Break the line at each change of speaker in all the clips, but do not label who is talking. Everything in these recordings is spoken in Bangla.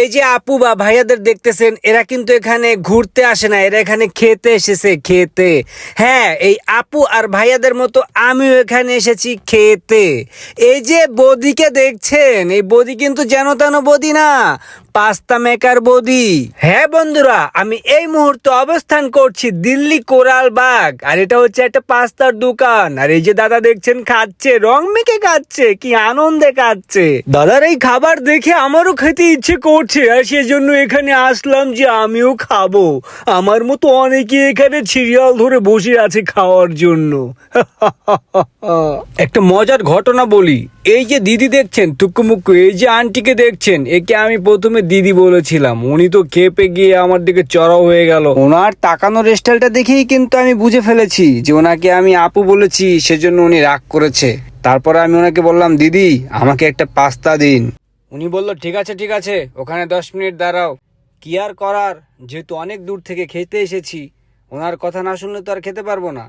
এই যে আপু বা ভাইয়াদের দেখতেছেন, এরা কিন্তু এখানে ঘুরতে আসে না, এরা এখানে খেতে এসেছে, খেতে। হ্যাঁ এই আপু আর ভাইয়াদের মতো আমিও এখানে এসেছি খেতে। এই যে বদিকে দেখছেন, এই বদি কিন্তু যেন তেন বদি না পাস্তা মেকার বদি। হ্যাঁ বন্ধুরা, আমি এই মুহূর্তে অবস্থান করছি দিল্লি কোরাল বাগ, আর এটা হচ্ছে একটা পাস্তার দোকান। আর এই যে দাদা দেখছেন, খাচ্ছে, রং মেখে খাচ্ছে, কি আনন্দে খাচ্ছে। দাদার এই খাবার দেখে আমারও খেতে ইচ্ছে করছে, আর সেজন্য এখানে আসলাম যে আমিও খাব। আমার মতো অনেকে এখানে সিরিয়াল ধরে বসে আছে খাওয়ার জন্য। একটা মজার ঘটনা বলি। এই যে দিদি দেখছেন তুকুমুক্কু এই যে আন্টিকে দেখছেন একে আমি প্রথমে দিদি বলেছিলাম। উনি তো খেপে গিয়ে আমার দিকে চড়াও হয়ে গেল। ওনার তাকানোর স্টাইলটা দেখেই কিন্তু আমি বুঝে ফেলেছি যে ওনাকে আমি আপু বলেছি সেজন্য উনি রাগ করেছে। তারপরে আমি ওনাকে বললাম দিদি আমাকে একটা পাস্তা দিন। উনি বলল ঠিক আছে ঠিক আছে ওখানে দশ মিনিট দাঁড়াও। কি আর করার? যেহেতু অনেক দূর থেকে খেতে এসেছি ওনার কথা না শুনলে তো আর খেতে পারব না।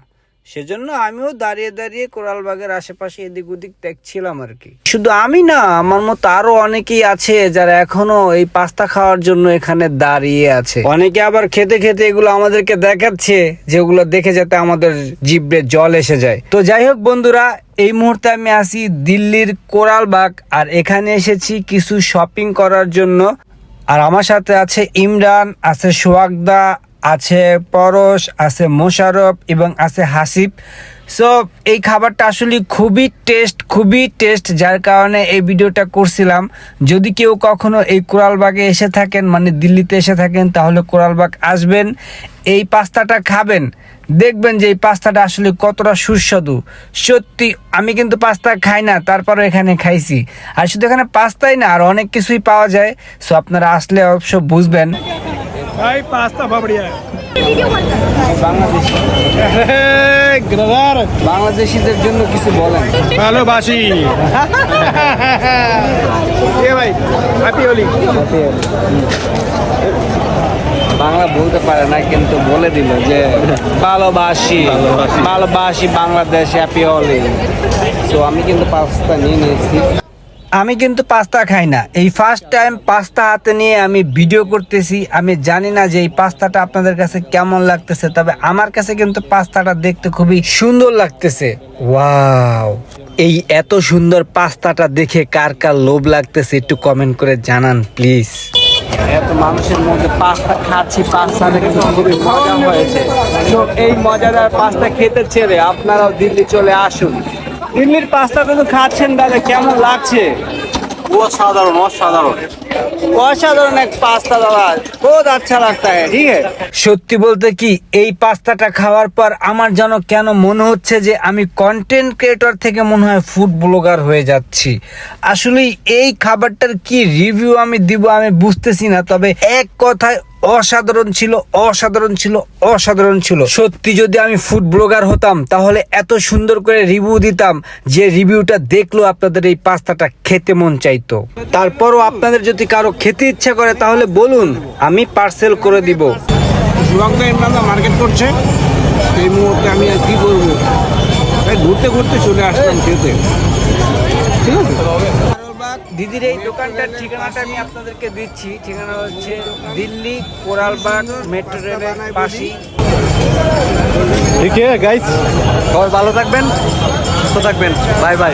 সেজন্য আমিও দাঁড়িয়ে দাঁড়িয়ে কোরালবাগের আশেপাশে এদিক ওদিক দেখছিলাম আর কি। শুধু আমি না, আমার মতো আরও অনেকেই আছে যারা এখনও এই পাস্তা খাওয়ার জন্য এখানে দাঁড়িয়ে আছে। অনেকে আবার খেতে খেতে এগুলো আমাদেরকে দেখাচ্ছে যেগুলো দেখে যাতে আমাদের জিভে জল এসে যায়। তো যাই হোক বন্ধুরা, এই মুহূর্তে আমি আসি দিল্লির কোরালবাগ আর এখানে এসেছি কিছু শপিং করার জন্য। আর আমার সাথে আছে ইমরান, আছে সোয়াগদা আছে পরশ, আছে মোশারফ এবং আছে হাসিব। সো এই খাবারটা আসলে খুবই টেস্ট খুবই টেস্ট যার কারণে এই ভিডিওটা করছিলাম। যদি কেউ কখনো এই কোরালবাগে এসে থাকেন মানে দিল্লিতে এসে থাকেন, তাহলে কোরালবাগ আসবেন, এই পাস্তাটা খাবেন। দেখবেন যে এই পাস্তাটা আসলে কতটা সুস্বাদু। সত্যি, আমি কিন্তু পাস্তা খাই না তারপরে এখানে খাইছি। আর শুধু এখানে পাস্তাই না, আর অনেক কিছুই পাওয়া যায়। সো আপনারা আসলে অবশ্য বুঝবেন।
ভাই
পাস্তা
ফাবড়িয়া
বাংলাদেশিদের জন্য কিছু বলেন।
ভালোবাসি। হ্যাপি হোলি।
বাংলা বলতে পারে না কিন্তু বলে দিল যে ভালোবাসি ভালোবাসি। বাংলাদেশ হ্যাপি অলি তো আমি কিন্তু পাস্তা নিয়ে নিয়েছি। আমি কিন্তু পাস্তা খাই না। এই ফার্স্ট টাইম পাস্তা হাতে নিয়ে আমি ভিডিও করতেছি। আমি জানি না যে এই পাস্তাটা আপনাদের কাছে কেমন লাগতেছে, তবে আমার কাছে কিন্তু পাস্তাটা দেখতে খুবই সুন্দর লাগতেছে। ওয়াও এই এত সুন্দর পাস্তাটা দেখে কার কার লোভ লাগতেছে একটু কমেন্ট করে জানান প্লিজ এত মানুষের মধ্যে পাস্তা খাচ্ছি পাস্তাটা কিন্তু খুবই মজা হয়েছে। তো এই মজাদার পাস্তা খেতে ছেড়ে আপনারাও দিল্লি চলে আসুন। দিল্লির পাস্তা কিন্তু খাচ্ছেন দাদা কেমন লাগছে?
অসাধারণ অসাধারণ।
অসাধারণ এক পাস্তা দাদা বহুত আচ্ছা লাগতা হ্যাঁ ঠিক আছে? সত্যি বলতে কি এই পাস্তাটা খাওয়ার পর আমার যেন কেন মনে হচ্ছে যে আমি কন্টেন্ট ক্রিয়েটর থেকে মনে হয় ফুড ব্লগার হয়ে যাচ্ছি। আসলে এই খাবারটার কি রিভিউ আমি দিব আমি বুঝতেছি না তবে এক কথায় অসাধারণ ছিল অসাধারণ ছিল অসাধারণ ছিল। সত্যি যদি আমি ফুড ব্লগার হতাম, তাহলে এত সুন্দর করে রিভিউ দিতাম যে রিভিউটা দেখল আপনাদের এই পাস্তাটা খেতে মন চাইতো। তারপরও আপনাদের যদি কারও খেতে ইচ্ছা করে, তাহলে বলুন, আমি পার্সেল করে দিব।
মার্কেট করছে। এই মুহূর্তে আমি আর কি করব ঘুরতে ঘুরতে চলে আসলাম খেতে। ঠিক আছে?
দিদির এই দোকানটার ঠিকানাটা আমি আপনাদেরকে দিচ্ছি। ঠিকানা হচ্ছে দিল্লি কোরালবাগ মেট্রো রেলের পাশেই।
ঠিক আছে গাইস
সবাই ভালো থাকবেন, সুস্থ থাকবেন। Bye bye.